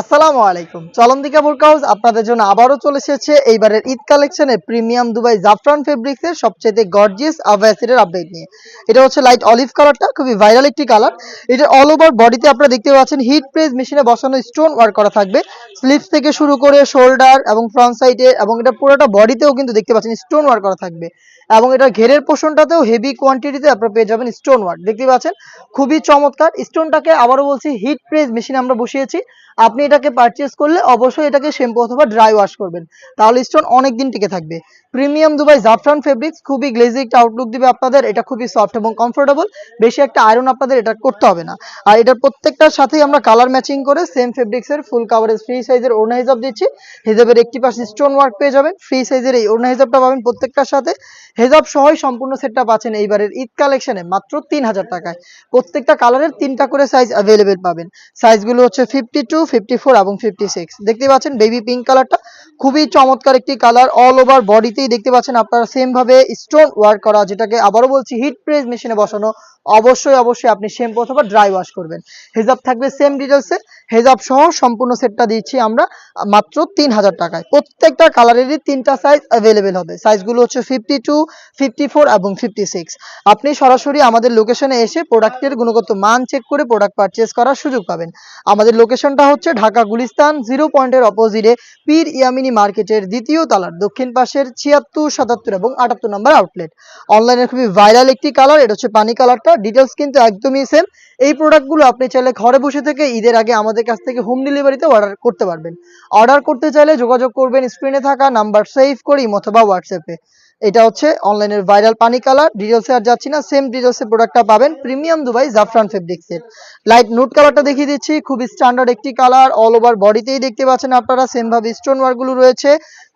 আসসালামু আলাইকুম। চলন্দিকা বুরকা হাউস আপনাদের জন্য আবারও চলে এসেছে এইবারের ঈদ কালেকশনে প্রিমিয়াম দুবাই জাফরান ফেব্রিক্স এর সবচেয়ে গর্জিয়াস আভায়াসিরের আপডেট নিয়ে। এটা হচ্ছে লাইট অলিভ কালারটা খুবই ভাইরাল একটি কালার এটা অল ওভার বডিতে আপনারা দেখতে পাচ্ছেন হিট প্রেস মেশিনে বসানো স্টোন ওয়ার্ক করা থাকবে। স্লিভস থেকে শুরু করে শোল্ডার এবং ফ্রন্ট সাইডে এবং এটা পুরোটা বডিতেও কিন্তু দেখতে পাচ্ছেন স্টোন ওয়ার্ক করা থাকবে। এবং এটা ঘেরের পোর্শনটাতেও হেভি কোয়ান্টিটিতে আপনারা পেয়ে যাবেন স্টোন ওয়ার্ক দেখতে পাচ্ছেন, খুবই চমৎকার। স্টোনটাকে আবারও বলছি হিট প্রেস মেশিনে আমরা বসিয়েছি। আপনি এটাকে পারচেস করলে অবশ্যই এটাকে শ্যাম্পু অথবা ড্রাই ওয়াশ করবেন। তাহলে স্টোন অনেক দিন টিকে থাকবে। প্রিমিয়াম দুবাই জাফরান ফেব্রিক্স খুবই গ্লেজি একটা আউটলুক দিবে আপনাদের। এটা খুবই সফট এবং কমফোর্টেবল বেশি একটা আয়রন আপনাদের এটা করতে হবে না। আর এটার প্রত্যেকটার সাথেই আমরা কালার ম্যাচিং করে সেম ফেব্রিক্সের ফুল কাভারেজ ফ্রি সাইজের ওড়না হিসাব দিচ্ছি। হিজাবের একটি পাশে স্টোন ওয়ার্ক পেয়ে যাবেন। ফ্রি সাইজের এই ওড়না হিসাবটা পাবেন প্রত্যেকটার সাথে। হেজাব সহই সম্পূর্ণ সেটটা পাচ্ছেন এইবারের ঈদ কালেকশনে মাত্র তিন হাজার টাকায়। প্রত্যেকটা কালারের তিনটা করে সাইজ অ্যাভেলেবেল পাবেন। সাইজগুলো হচ্ছে ফিফটি টু ফিফটি এবং দেখতে পাচ্ছেন বেবি পিঙ্ক কালারটা খুবই চমৎকার একটি কালার অল ওভার বডিতেই দেখতে পাচ্ছেন আপনারা স্টোন ওয়ার্ক করা, যেটাকে আবারও বলছি হিট প্রেস মেশিনে বসানো, অবশ্যই অবশ্যই আপনি অথবা ড্রাই ওয়াশ করবেন। হেজাব থাকবে সেম ডিটেলসে হেজাব সহ সম্পূর্ণ সেটটা দিচ্ছি আমরা মাত্র তিন হাজার টাকায়। প্রত্যেকটা কালারেরই তিনটা সাইজ অ্যাভেলেবেল হবে। সাইজগুলো হচ্ছে ফিফটি টু ফিফটি ফোর এবং ফিফটি সিক্স আপনি সরাসরি আমাদের লোকেশনে এসে প্রোডাক্টের গুণগত মান চেক করে প্রোডাক্ট পারচেস করার সুযোগ পাবেন। আমাদের লোকেশনটা হচ্ছে ঢাকা গুলিস্তান জিরো পয়েন্টের অপোজিটে পীর ইয়ামিনী মার্কেটের দ্বিতীয় তালার দক্ষিণ পাশের ছিয়াত্তর, সাতাত্তর এবং আটাত্তর নম্বর আউটলেট অনলাইনে খুবই ভাইরাল একটি কালার এটা হচ্ছে পানি কালারটা ডিটেলস কিন্তু একদমই সেম এই প্রোডাক্টগুলো আপনি চাইলে ঘরে বসে থেকে ঈদের আগে আমাদের কাছ থেকে হোম ডেলিভারিতে অর্ডার করতে পারবেন। অর্ডার করতে চাইলে যোগাযোগ করবেন স্ক্রিনে থাকা নাম্বার সেভ করি অথবা হোয়াটসঅ্যাপে এটা হচ্ছে অনলাইনের ভাইরাল পানি কালার ডিটেলসে আর যাচ্ছি না সেম ডিটেলসে প্রোডাক্টটা পাবেন প্রিমিয়াম দুবাই জাফরান ফেব্রিক্সের লাইট নুট কালারটা দেখিয়ে দিচ্ছি, খুবই স্ট্যান্ডার্ড একটি কালার অল ওভার বডিতেই দেখতে পাচ্ছেন আপনারা সেম ভাবে স্টোন ওয়ার্কগুলো রয়েছে।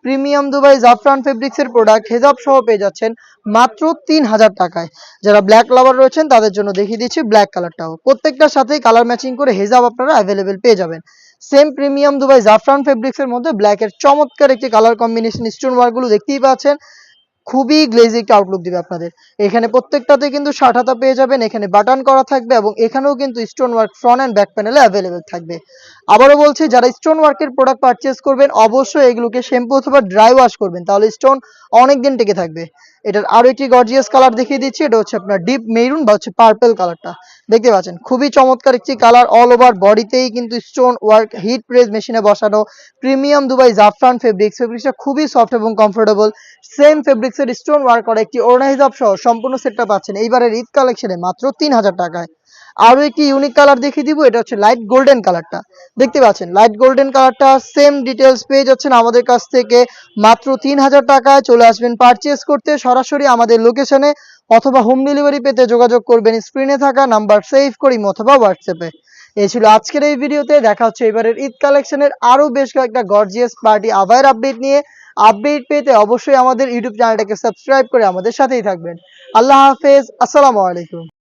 প্রিমিয়াম দুবাই জাফরান ফেব্রিক্সের প্রোডাক্ট হেজাব সহ পেয়ে যাচ্ছেন মাত্র তিন হাজার টাকায়। যারা ব্ল্যাক লাভার রয়েছেন, তাদের জন্য দেখিয়ে দিচ্ছি ব্ল্যাক কালারটাও প্রত্যেকটার সাথেই কালার ম্যাচিং করে হেজাব আপনারা অ্যাভেলেবেল পেয়ে যাবেন। সেম প্রিমিয়াম দুবাই জাফরান ফেব্রিক্সের মধ্যে ব্ল্যাকের চমৎকার একটি কালার কম্বিনেশন স্টোন ওয়ার্কগুলো দেখতেই পাচ্ছেন। খুবই গ্লেজি একটা আউটলুক দিবে আপনাদের। এখানে প্রত্যেকটাতে কিন্তু ষাট হাতা পেয়ে যাবেন, এখানে বাটন করা থাকবে এবং এখানেও কিন্তু stone work front and back প্যানেলে অ্যাভেলেবেল থাকবে। আবারও বলছি, যারা স্টোন ওয়ার্কের প্রোডাক্ট পারচেস করবেন, অবশ্যই এগুলোকে শ্যাম্পু অথবা ড্রাই ওয়াশ করবেন, তাহলে স্টোন অনেক দিন টেকে থাকবে। এটার আরও একটি গর্জিয়াস কালার দেখিয়ে দিচ্ছি। এটা হচ্ছে আপনার ডিপ মেরুন বা হচ্ছে পার্পেল কালারটা দেখতে পাচ্ছেন, খুবই চমৎকার একটি কালার অল ওভার বডিতেই কিন্তু স্টোন ওয়ার্ক হিট প্রেস মেশিনে বসানো। প্রিমিয়াম দুবাই জাফরান ফেব্রিক্স ফেব্রিক্সটা খুবই সফট এবং কমফোর্টেবল সেম ফেব্রিক্সের স্টোন ওয়ার্ক করা একটি হিসাব সহ সম্পূর্ণ সেটটা পাচ্ছেন। এইবারের ঈদ কালেকশনে মাত্র তিন হাজার টাকায়। আরও একটি ইউনিক কালার দেখিয়ে দিব, এটা হচ্ছে লাইট গোল্ডেন কালারটা দেখতে পাচ্ছেন লাইট গোল্ডেন কালারটা সেম ডিটেলস পেয়ে যাচ্ছেন আমাদের কাছ থেকে। মাত্র তিন হাজার টাকায় চলে আসবেন পারচেস করতে, সরাসরি আমাদের লোকেশনে অথবা হোম ডেলিভারি পেতে যোগাযোগ করবেন স্ক্রিনে থাকা নাম্বার সেভ করি অথবা হোয়াটসঅ্যাপে এই ছিল আজকের এই ভিডিওতে, দেখা হচ্ছে এবারের ঈদ কালেকশনের আরও বেশ কয়েকটা গর্জিয়াস পার্টি আভার আপডেট নিয়ে। আপডেট পেতে অবশ্যই আমাদের ইউটিউব চ্যানেলটাকে সাবস্ক্রাইব করে আমাদের সাথেই থাকবেন। আল্লাহ হাফেজ, আসসালামু আলাইকুম।